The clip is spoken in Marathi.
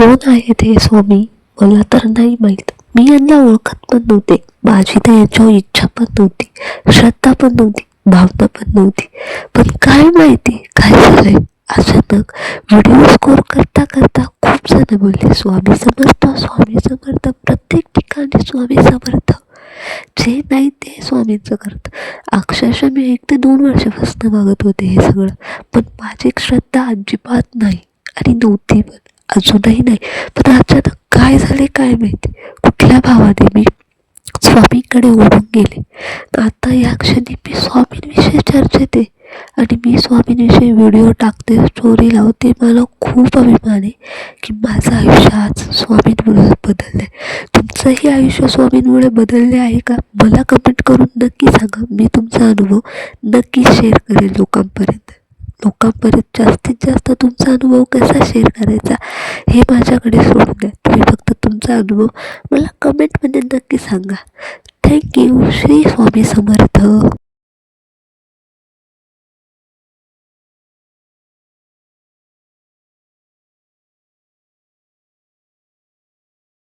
कोण आहेत हे स्वामी? मला तर नाही माहीत. मी यांना ओळखत पण नव्हते. माझी तर यांच्यावर इच्छा पण नव्हती. श्रद्धा पण नव्हती. भावना पण नव्हती. पण काय माहिती? काय झालंय? अचानक व्हिडिओ स्कोर करता करता खूप जण बोलले स्वामी समर्थ स्वामी समर्थ प्रत्येक ठिकाणी स्वामी समर्थ. जे नाही ते स्वामींचं करतं. अक्षरशः मी एक ते दोन वर्षापासून मागत होते हे सगळं. पण माझी श्रद्धा अजिबात नाही. आणि नव्हती पण. अजूनही नाही. पण अचानक काय झाले काय माहिती? कुठल्या भावाने मी स्वामींकडे ओढून गेले. तर आता या क्षणी मी स्वामींविषयी चर्चेत आहे आणि मी स्वामींविषयी व्हिडिओ टाकते स्टोरी लावते. मला खूप अभिमान आहे की माझं आयुष्य आज स्वामींमुळे बदललं आहे तुमचंही आयुष्य स्वामींमुळे बदलले आहे का? मला कमेंट करून नक्की सांगा. मी तुमचा अनुभव नक्की शेअर करेल लोकांपर्यंत. लोकांपर्यंत जास्तीत जास्त तुमचा अनुभव कसा शेअर करायचा हे माझ्याकडे सोडून द्या. तुम्ही फक्त तुमचा अनुभव मला कमेंटमध्ये नक्की सांगा. Thank you Shri Swami Samarth.